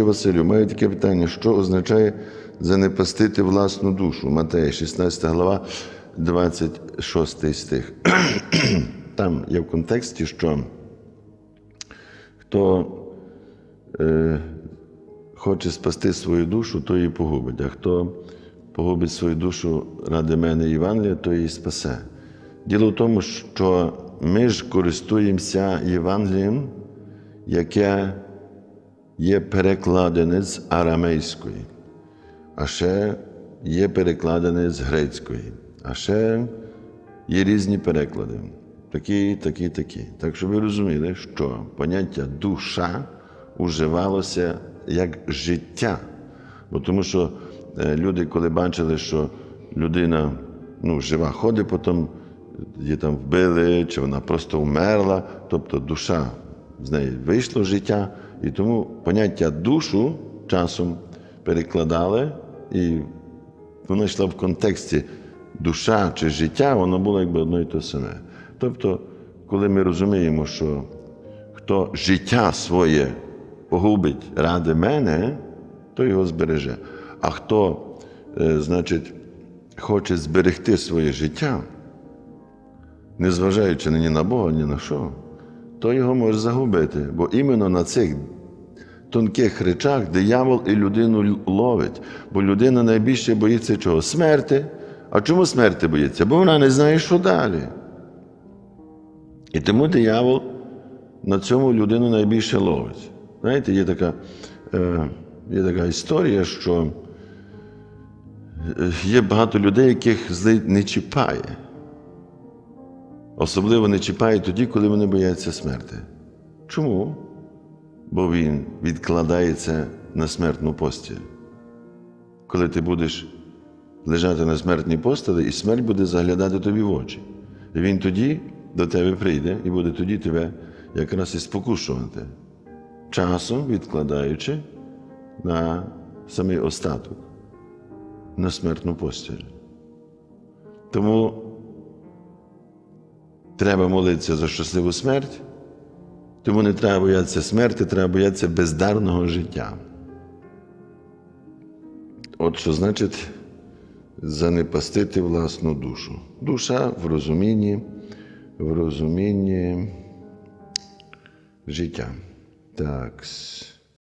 отче Василю, маю таке питання, що означає занепастити власну душу? Матея, 16 глава, 26 стих. Там є в контексті, що хто е, хоче спасти свою душу, то її погубить. А хто погубить свою душу ради мене Євангелія, то її спасе. Діло в тому, що ми ж користуємося Євангелієм, яке є перекладене з арамейської, а ще є перекладене з грецької, а ще є різні переклади. Такі, такі, такі. Так що ви розуміли, що поняття душа уживалося як життя. Бо тому що е, люди, коли бачили, що людина ну, жива ходить, потім її там вбили, чи вона просто вмерла, тобто душа з неї вийшло життя, і тому поняття душу часом перекладали, і воно йшло в контексті душа чи життя, воно було якби одно і те саме. Тобто, коли ми розуміємо, що хто життя своє погубить ради мене, то його збереже. А хто, е, значить, хоче зберегти своє життя, незважаючи ні на Бога, ні на що, то його може загубити. Бо іменно на цих тонких речах диявол і людину ловить. Бо людина найбільше боїться чого? Смерти. А чому смерти боїться? Бо вона не знає, що далі. І тому диявол на цьому людину найбільше ловить. Знаєте, є така, е, є така історія, що е, є багато людей, яких злий не чіпає. Особливо не чіпає тоді, коли вони бояться смерти. Чому? Бо він відкладається на смертну постіль. Коли ти будеш лежати на смертній постелі, і смерть буде заглядати тобі в очі. І він тоді до тебе прийде і буде тоді тебе якраз і спокушувати, часом відкладаючи на самий остаток, на смертну постіль. Тому треба молитися за щасливу смерть, тому не треба боятися смерті, треба боятися бездарного життя. От що значить занепастити власну душу. Душа в розумінні, в розумінні життя. Так.